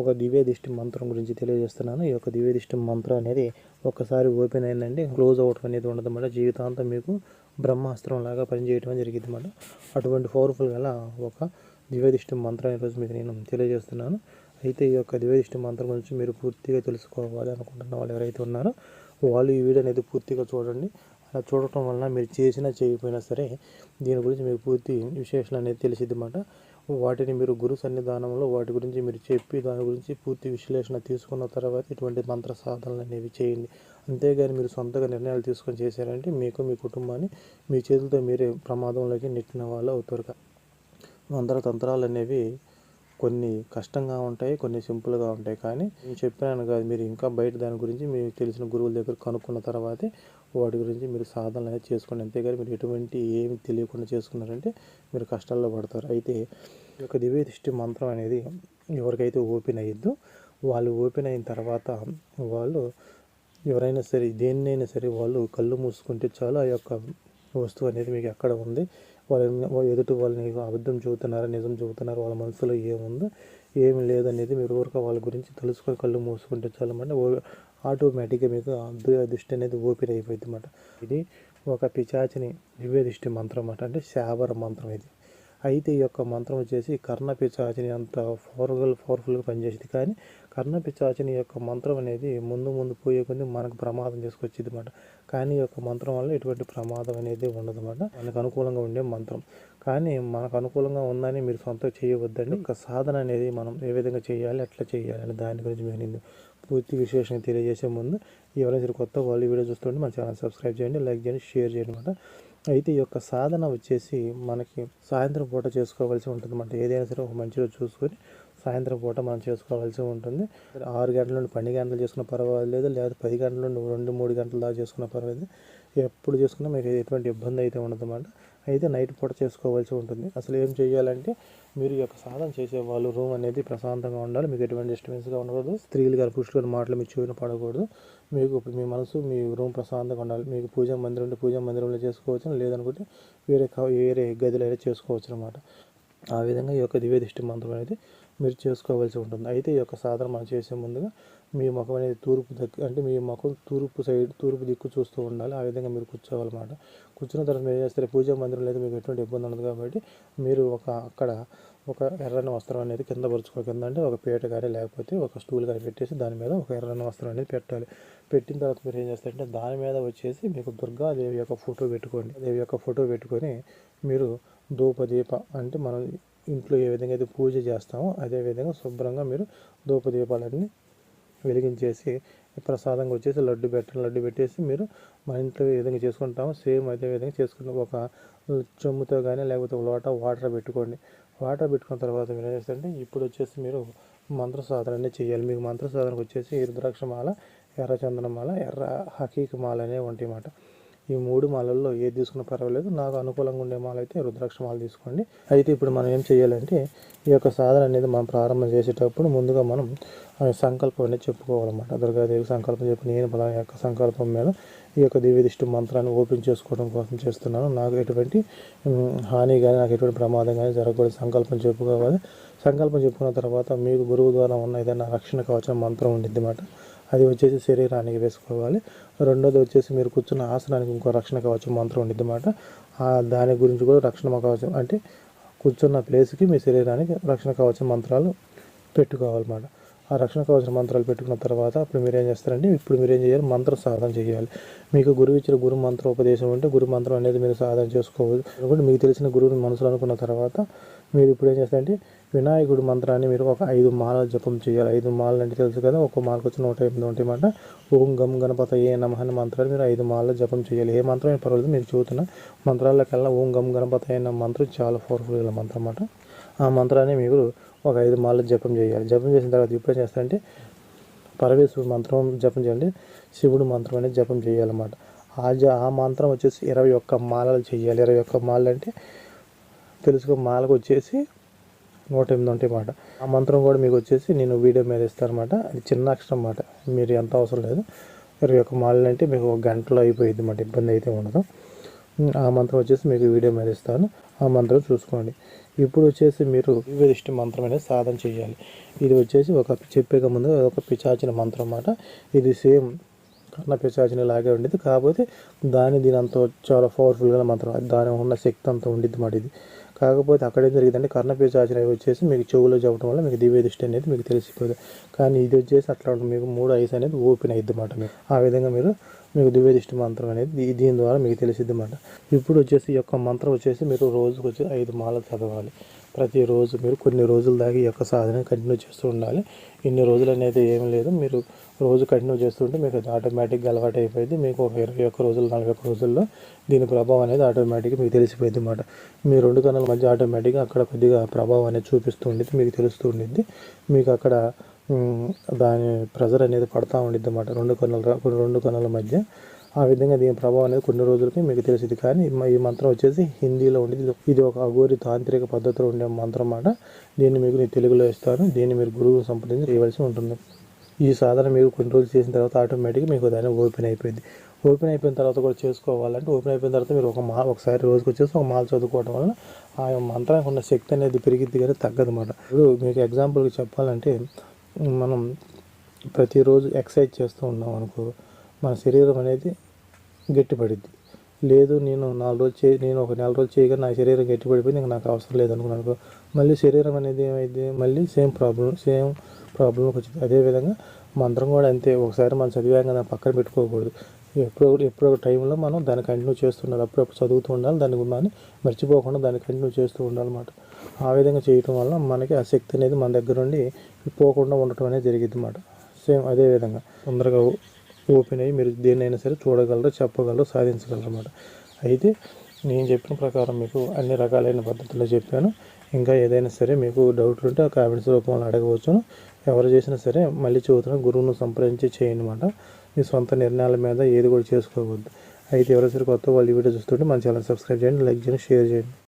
ఒక దివ్యదిష్టి మంత్రం గురించి తెలియజేస్తున్నాను. ఈ యొక్క దివ్యదిష్టి మంత్రం అనేది ఒక్కసారి ఓపెన్ అయిందంటే క్లోజ్ అవటం అనేది ఉండదన్నమాట జీవితాంతం మీకు బ్రహ్మాస్త్రం లాగా పనిచేయటం జరిగింది అన్నమాట అటువంటి పవర్ఫుల్ గల ఒక దివ్యదిష్టి మంత్రం ఈరోజు మీకు నేను తెలియజేస్తున్నాను. అయితే ఈ యొక్క దివ్యదిష్టి మంత్రం గురించి మీరు పూర్తిగా తెలుసుకోవాలి అనుకుంటున్న వాళ్ళు ఎవరైతే ఉన్నారో వాళ్ళు ఈ వీడియో అనేది పూర్తిగా చూడండి. అలా చూడటం వలన మీరు చేసినా చేయకపోయినా సరే దీని గురించి మీకు పూర్తి విశేషాలు అనేది తెలిసింది అన్నమాట వాటిని మీరు గురు సన్నిధానంలో వాటి గురించి మీరు చెప్పి దాని గురించి పూర్తి విశ్లేషణ తీసుకున్న తర్వాత ఇటువంటి మంత్ర సాధనలు అనేవి చేయండి. అంతేగాని మీరు సొంతగా నిర్ణయాలు తీసుకొని చేశారంటే మీకు మీ కుటుంబాన్ని మీ చేతులతో మీరే ప్రమాదంలోకి నెట్టిన వాళ్ళు అవుతారు మంత్ర తంత్రాలు అనేవి కొన్ని కష్టంగా ఉంటాయి కొన్ని సింపుల్గా ఉంటాయి. కానీ నేను చెప్పాను కాదు మీరు ఇంకా బయట దాని గురించి మీకు తెలిసిన గురువుల దగ్గర కనుక్కున్న తర్వాతే వాటి గురించి మీరు సాధన అనేది చేసుకోండి అంతేగాని మీరు ఎటువంటి ఏమి తెలియకుండా చేసుకున్నారంటే మీరు కష్టాల్లో పడతారు. అయితే ఈ యొక్క దివ్య దృష్టి మంత్రం అనేది ఎవరికైతే ఓపెన్ అయ్యిద్దో వాళ్ళు ఓపెన్ అయిన తర్వాత వాళ్ళు ఎవరైనా సరే దేన్నైనా సరే వాళ్ళు కళ్ళు మూసుకుంటే చాలు ఆ యొక్క వస్తువు అనేది మీకు ఎక్కడ ఉంది? వాళ్ళు ఎదుటి వాళ్ళని అబద్ధం చెబుతున్నారా నిజం చెబుతున్నారా వాళ్ళ మనసులో ఏముందో ఏమి లేదనేది మీరు ఊరిక వాళ్ళ గురించి తెలుసుకొని కళ్ళు మూసుకుంటే చాలు. అంటే ఆటోమేటిక్గా మీకు ఆ దృష్టి అనేది ఓపెన్ అయిపోయింది అన్నమాట ఇది ఒక పిచాచిని దివ్య దృష్టి మంత్రం అన్నమాట. అంటే శాబర మంత్రం ఇది. అయితే ఈ యొక్క మంత్రం వచ్చేసి కర్ణ పిచాచిని అంత పవర్ఫుల్ పవర్ఫుల్గా పనిచేసింది. కానీ కర్ణ పిచాచిని యొక్క మంత్రం అనేది ముందు ముందు పోయే కొద్ది మనకు ప్రమాదం తీసుకొచ్చింది అనమాట కానీ ఈ యొక్క మంత్రం వల్ల ఎటువంటి ప్రమాదం అనేది ఉండదు అనమాట మనకు అనుకూలంగా ఉండే మంత్రం. కానీ మనకు అనుకూలంగా ఉందని మీరు సొంతం చేయవద్దండి. ఒక సాధన అనేది మనం ఏ విధంగా చేయాలి ఎట్లా చేయాలి అని దాని గురించి మేము నేను పూర్తి విశేషంగా తెలియజేసే ముందు ఎవరైనా సరే కొత్త వాళ్ళు వీడియో చూస్తుంటే మన ఛానల్ సబ్స్క్రైబ్ చేయండి లైక్ చేయండి షేర్ చేయండి అనమాట అయితే ఈ యొక్క సాధన వచ్చేసి మనకి సాయంత్రం పూట చేసుకోవాల్సి ఉంటుంది అనమాట ఏదైనా సరే ఒక మంచిగా చూసుకొని సాయంత్రం పూట మనం చేసుకోవాల్సి ఉంటుంది. ఆరు గంటల నుండి పన్నెండు గంటలు చేసుకున్న పర్వాలేదు లేదా పది గంటల నుండి రెండు మూడు గంటల దాకా చేసుకున్న పర్వాలేదు. ఎప్పుడు చేసుకున్నా మీకు ఎటువంటి ఇబ్బంది అయితే ఉండదు అనమాట అయితే నైట్ పూట చేసుకోవాల్సి ఉంటుంది. అసలు ఏం చేయాలంటే మీరు ఈ యొక్క సాధన చేసే వాళ్ళు రూమ్ అనేది ప్రశాంతంగా ఉండాలి. మీకు ఎటువంటి డిస్టర్బెన్స్గా ఉండకూడదు. స్త్రీలు గారు పురుషులు గారు మాటలు మీ చెవిన పడకూడదు. మీకు మీ మనసు మీ రూమ్ ప్రశాంతంగా ఉండాలి. మీకు పూజా మందిరం ఉంటే పూజా మందిరంలో చేసుకోవచ్చు లేదనుకుంటే వేరే వేరే గదిలో అయితే చేసుకోవచ్చు అనమాట ఆ విధంగా ఈ యొక్క దివ్య దృష్టి మంత్రం అనేది మీరు చేసుకోవాల్సి ఉంటుంది. అయితే ఈ యొక్క సాధన మనం చేసే ముందుగా మీ ముఖం అనేది తూర్పు దగ్గర అంటే మీ ముఖం తూర్పు సైడ్ తూర్పు దిక్కు చూస్తూ ఉండాలి. ఆ విధంగా మీరు కూర్చోవాలన్నమాట. కూర్చున్న తర్వాత మీరు ఏం చేస్తారు? పూజా మందిరం అయితే మీకు ఎటువంటి ఇబ్బంది ఉండదు కాబట్టి మీరు ఒక అక్కడ ఒక ఎర్రని వస్త్రం అనేది కింద పరుచుకో కింద అంటే ఒక పీట కానీ లేకపోతే ఒక స్టూల్ కానీ పెట్టేసి దాని మీద ఒక ఎర్రని వస్త్రం అనేది పెట్టాలి. పెట్టిన తర్వాత మీరు ఏం చేస్తారంటే దాని మీద వచ్చేసి మీకు దుర్గాదేవి యొక్క ఫోటో పెట్టుకోండి. దేవి యొక్క ఫోటో పెట్టుకొని మీరు ధూపదీప అంటే మనం ఇంట్లో ఏ విధంగా అయితే పూజ చేస్తామో అదే విధంగా శుభ్రంగా మీరు ధూపదీపాలన్నీ వెలిగించేసి ప్రసాదంగా వచ్చేసి లడ్డు పెట్టండి లడ్డు పెట్టేసి మీరు మన ఇంట్లో ఏ విధంగా చేసుకుంటామో సేమ్ అదే విధంగా చేసుకుని ఒక చెమ్ముతో కానీ లేకపోతే ఒక లోట వాటర్ పెట్టుకోండి. వాటర్ పెట్టుకున్న తర్వాత మీరు ఏం చేస్తారంటే ఇప్పుడు వచ్చేసి మీరు మంత్ర సాధన చేయాలి. మీకు మంత్ర సాధనకు వచ్చేసి రుద్రాక్షమాల ఎర్ర చందనమాల ఎర్ర హకీక మాల అనేవి ఉంటాయి అన్నమాట ఈ మూడు మాలల్లో ఏది తీసుకున్నా పర్వాలేదు. నాకు అనుకూలంగా ఉండే మాల అయితే రుద్రాక్ష మాల తీసుకోండి. అయితే ఇప్పుడు మనం ఏం చేయాలంటే ఈ యొక్క సాధన అనేది మనం ప్రారంభం చేసేటప్పుడు ముందుగా మనం సంకల్పం అనేది చెప్పుకోవాలన్నమాట. దుర్గాదేవి సంకల్పం చెప్పి నేను పలానా యొక్క సంకల్పం మీద ఈ యొక్క దివ్యదిష్టి మంత్రాన్ని ఓపెన్ చేసుకోవడం కోసం చేస్తున్నాను. నాకు ఎటువంటి హాని కానీ నాకు ఎటువంటి ప్రమాదం కానీ జరగకూడదు. సంకల్పం చెప్పుకోవాలి. సంకల్పం చెప్పుకున్న తర్వాత మీకు గురువు ద్వారా ఉన్న ఏదైనా రక్షణ కవచం మంత్రం ఉండిద్ది అన్నమాట అది వచ్చేసి శరీరానికి వేసుకోవాలి. రెండోది వచ్చేసి మీరు కూర్చున్న ఆసనానికి ఇంకో రక్షణ కవచం మంత్రం ఉండిద్ది అన్నమాట. దాని గురించి కూడా రక్షణ కవచం అంటే కూర్చున్న ప్లేస్కి మీ శరీరానికి రక్షణ కవచం మంత్రాలు పెట్టుకోవాలన్నమాట ఆ రక్షణ కవచ మంత్రాలు పెట్టుకున్న తర్వాత అప్పుడు మీరు ఏం చేస్తారంటే ఇప్పుడు మీరు ఏం చేయాలి? మంత్ర సాధన చేయాలి. మీకు గురువు ఇచ్చిన గురు మంత్ర ఉపదేశం ఉంటే గురు మంత్రం అనేది మీరు సాధన చేసుకోవచ్చు. మీకు తెలిసిన గురువుని మనసులో అనుకున్న తర్వాత మీరు ఇప్పుడు ఏం చేస్తారంటే వినాయకుడు మంత్రాన్ని మీరు ఒక ఐదు మాలలు జపం చేయాలి. ఐదు మాలలు అంటే తెలుసు కదా ఒక మాలకు వచ్చి నూట ఎనిమిది ఉంటాయి మాట. ఓం గమ్ గణపత ఏ నమ అనే మంత్రాన్ని మీరు ఐదు మాలలు జపం చేయాలి. ఏ మంత్రం అయినా పర్వాలేదు మీరు చూస్తున్న మంత్రాలకల్లా ఓం గమ్ గణపత అయిన మంత్రం చాలా పవర్ఫుల్ మంత్రం అన్నమాట. ఆ మంత్రాన్ని మీరు ఒక ఐదు మాలలు జపం చేయాలి. జపం చేసిన తర్వాత ఇప్పుడు ఏం చేస్తారంటే పరమేశ్వరుడు మంత్రం జపం చేయండి శివుడు మంత్రం అనేది జపం చేయాలన్నమాట. ఆ జ ఆ మంత్రం వచ్చేసి ఇరవై ఒక్క మాలలు చేయాలి. ఇరవై ఒక్క మాలలు అంటే తెలుసుకో మాలకు వచ్చేసి నూట ఎనిమిది ఉంటాయి ఆ మంత్రం కూడా మీకు వచ్చేసి నేను వీడియో మీద ఇస్తాను అనమాట అది చిన్న అక్షరం అన్నమాట మీరు ఎంత అవసరం లేదు. ఇరవై ఒక మాలలు అంటే మీకు ఒక గంటలో అయిపోయింది మాట. ఇబ్బంది అయితే ఉండదు. ఆ మంత్రం వచ్చేసి మీకు వీడియో మీద ఇస్తాను. ఆ మంత్రం చూసుకోండి. ఇప్పుడు వచ్చేసి మీరు దివ్యదృష్టి మంత్రం అనేది సాధన చేయాలి. ఇది వచ్చేసి ఒక చెప్పేక ముందు ఒక పిచాచిన మంత్రం అన్నమాట ఇది సేమ్ కన్న పిచాచిన లాగే ఉండేది కాకపోతే దాని దీని అంత చాలా పవర్ఫుల్గా మంత్రం. అది దాని ఉన్న శక్తి అంత ఉండిద్ది మాట ఇది. కాకపోతే అక్కడ ఏం జరిగిందంటే కర్ణ పిశాచిని అవి వచ్చేసి మీకు చెవులో చెప్పడం వల్ల మీకు దివ్య దృష్టి అనేది మీకు తెలిసిపోదు. కానీ ఇది వచ్చేసి అట్లా మీకు మూడు ఐస్ అనేది ఓపెన్ అయ్యిద్ది మాట ఆ విధంగా మీరు మీకు దివ్యదిష్టి మంత్రం అనేది దీని ద్వారా మీకు తెలిసిద్ది మాట ఇప్పుడు వచ్చేసి ఈ యొక్క మంత్రం వచ్చేసి మీరు రోజుకు వచ్చి ఐదు మాలలు చదవాలి. ప్రతిరోజు మీరు కొన్ని రోజుల దాకా ఈ యొక్క సాధన కంటిన్యూ చేస్తూ ఉండాలి. ఇన్ని రోజులు అనేది ఏం లేదు. మీరు రోజు కంటిన్యూ చేస్తుంటే మీకు అది ఆటోమేటిక్గా అలవాటు అయిపోయింది. మీకు ఒక ఇరవై ఒక్క రోజులు నలభై ఒక్క రోజుల్లో దీని ప్రభావం అనేది ఆటోమేటిక్గా మీకు తెలిసిపోయింది అనమాట మీ రెండు కన్నుల మధ్య ఆటోమేటిక్గా అక్కడ కొద్దిగా ప్రభావం అనేది చూపిస్తూ ఉండేది మీకు తెలుస్తూ ఉండిద్ది. మీకు అక్కడ దాని ప్రెజర్ అనేది పడతా ఉండిద్ది అన్నమాట రెండు కొనల రెండు కొనల మధ్య. ఆ విధంగా దీని ప్రభావం అనేది కొన్ని రోజులకి మీకు తెలిసింది కానీ ఈ మంత్రం వచ్చేసి హిందీలో ఉండేది. ఇది- ఒక అఘోరి తాంత్రిక పద్ధతిలో ఉండే మంత్రం అన్నమాట. దీన్ని మీకు నేను తెలుగులో ఇస్తాను. దీన్ని మీరు గురువు సంప్రదించి చేయవలసి ఉంటుంది. ఈ సాధన మీరు కొన్ని రోజులు చేసిన తర్వాత ఆటోమేటిక్గా మీకు దాన్ని ఓపెన్ అయిపోయింది ఓపెన్ అయిపోయిన తర్వాత కూడా చేసుకోవాలంటే ఓపెన్ అయిపోయిన తర్వాత మీరు ఒక మా ఒకసారి రోజుకి వచ్చేసి ఒక మాల చదువుకోవడం వల్ల ఆ మంత్రానికి ఉన్న శక్తి అనేది పెరిగిద్ది కానీ తగ్గదు అన్నమాట ఇప్పుడు మీకు ఎగ్జాంపుల్కి చెప్పాలంటే మనం ప్రతిరోజు ఎక్సర్సైజ్ చేస్తూ ఉన్నాం అనుకో మన శరీరం అనేది గట్టిపడిద్ది. లేదు నేను నాలుగు రోజులు చే నేను ఒక నెల రోజులు చేయగా నా శరీరం గట్టిపడిపోయింది ఇంకా నాకు అవసరం లేదు అనుకున్నాను అనుకో మళ్ళీ శరీరం అనేది ఏమైంది మళ్ళీ సేమ్ ప్రాబ్లం సేమ్ ప్రాబ్లంకి వచ్చింది అదేవిధంగా మంత్రం కూడా అంతే. ఒకసారి మనం చదివాక పక్కన పెట్టుకోకూడదు. ఎప్పుడో ఎప్పుడో ఒక టైంలో మనం దాన్ని కంటిన్యూ చేస్తుండాలి అప్పుడప్పుడు చదువుతూ ఉండాలి దాని గురించి మర్చిపోకుండా దాన్ని కంటిన్యూ చేస్తూ ఉండాలన్నమాట. ఆ విధంగా చేయటం వల్ల మనకి ఆ శక్తి అనేది మన దగ్గర నుండి పోకుండా ఉండటం అనేది జరిగింది అన్నమాట సేమ్ అదే విధంగా తొందరగా ఓపెన్ అయ్యి మీరు దేన్నైనా సరే చూడగలరు చెప్పగలరు సాధించగలరు అన్నమాట అయితే నేను చెప్పిన ప్రకారం మీకు అన్ని రకాలైన పద్ధతుల్లో చెప్పాను. ఇంకా ఏదైనా సరే మీకు డౌట్లు ఉంటే ఆ కామెంట్స్ రూపంలో అడగవచ్చును. ఎవరు చేసినా సరే మళ్ళీ చెబుతున్నా గురువును సంప్రదించి చేయండి అనమాట మీ సొంత నిర్ణయాల మీద ఏది కూడా చేసుకోవద్దు. అయితే ఎవరైనా సరే కొత్త వాళ్ళు వీడియో చూస్తుంటే మన ఛానల్ సబ్స్క్రైబ్ చేయండి లైక్ చేయండి షేర్ చేయండి.